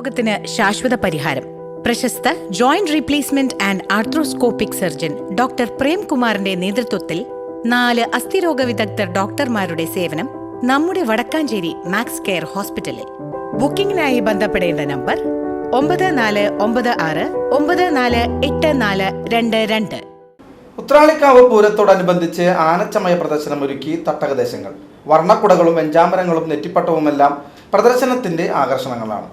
രോഗത്തിന് ശാശ്വത പരിഹാരം. പ്രശസ്ത joint replacement and arthroscopic surgeon doctor പ്രേംകുമാറിന്റെ നേതൃത്വത്തിൽ നാല് അസ്ഥിരോഗ വിദഗ്ധർ ഡോക്ടർമാരുടെ സേവനം നമ്മുടെ വടക്കാഞ്ചേരി മാക്സ് കെയർ ഹോസ്പിറ്റലിൽ. ബുക്കിംഗിനായി ബന്ധപ്പെടേണ്ട നമ്പർ ഒമ്പത് നാല് ഒമ്പത് ആറ് ഒമ്പത് നാല് എട്ട് നാല് രണ്ട് രണ്ട്. ഉത്രാളിക്കാവ് പൂരത്തോടനുബന്ധിച്ച് ആനച്ചമയ പ്രദർശനം ഒരുക്കി തട്ടകദേശങ്ങൾ. വർണക്കുടകളും വെഞ്ചാമരങ്ങളും നെറ്റിപ്പട്ടവുമെല്ലാം പ്രദർശനത്തിന്റെ ആകർഷണങ്ങളാണ്.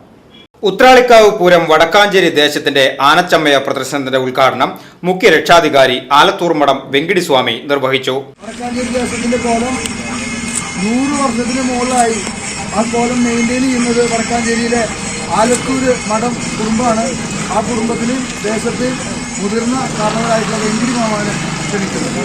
ഉത്രാളിക്കാവ് പൂരം വടക്കാഞ്ചേരി ദേശത്തിന്റെ ആനച്ചമ്മയ പ്രദർശനത്തിന്റെ ഉദ്ഘാടനം മുഖ്യ രക്ഷാധികാരി ആലത്തൂർ മഠം വെങ്കിടിസ്വാമി നിർവഹിച്ചു. വടക്കാഞ്ചേരി ദേശത്തിന്റെ കോലം വടക്കാഞ്ചേരിയിലെ ആലത്തൂര് മഠം കുടുംബമാണ്. ആ കുടുംബത്തിൽ ദേശത്ത് മുതിർന്ന കാരണവരായിട്ടുള്ള വെങ്കിടി മാമാനെ ക്ഷണിക്കുന്നത്.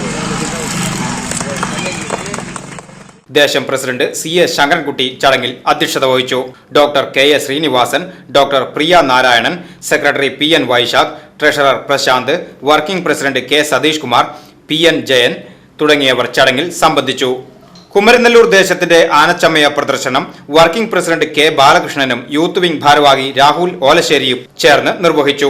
ദേശം പ്രസിഡന്റ് സി എ ശങ്കരൻകുട്ടി ചടങ്ങിൽ അധ്യക്ഷത വഹിച്ചു. Doctor K A Srinivasan doctor Priya Narayanan secretary P N Vaisakh treasurer Prasanth working president K Satheesh Kumar P N Jayan തുടങ്ങിയവർ ചടങ്ങിൽ സംബന്ധിച്ചു. കുമരനെല്ലൂർ ദേശത്തിന്റെ ആനച്ചമ്മയ പ്രദർശനം വർക്കിംഗ് പ്രസിഡന്റ് കെ ബാലകൃഷ്ണനും യൂത്ത് വിംഗ് ഭാരവാഹി രാഹുൽ ഓലശ്ശേരിയും ചേർന്ന് നിർവഹിച്ചു.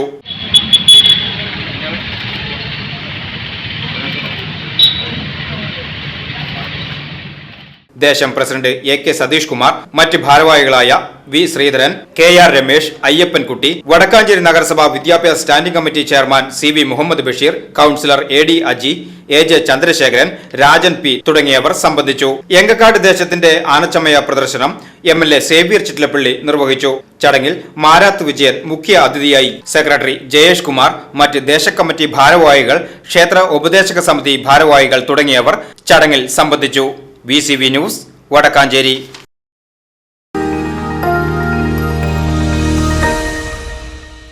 ദേശം president A K Satheesh Kumar മറ്റ് ഭാരവാഹികളായ V Sreedharan K R Ramesh Ayyappankutty Vadakkanchery നഗരസഭാ വിദ്യാഭ്യാസ standing committee chairman C V Muhammad Basheer councillor A D Aji A J Chandrasekharan Rajan P തുടങ്ങിയവർ സംബന്ധിച്ചു. എങ്കക്കാട് ദേശത്തിന്റെ ആനച്ചമയ പ്രദർശനം M L A Xavier Chittilappally നിർവഹിച്ചു. ചടങ്ങിൽ മാരാത്ത് വിജയൻ മുഖ്യ അതിഥിയായി. സെക്രട്ടറി ജയേഷ് കുമാർ മറ്റ് ദേശകമ്മിറ്റി ഭാരവാഹികൾ ക്ഷേത്ര ഉപദേശക സമിതി ഭാരവാഹികൾ തുടങ്ങിയവർ ചടങ്ങിൽ സംബന്ധിച്ചു. V news Vadakkanchery.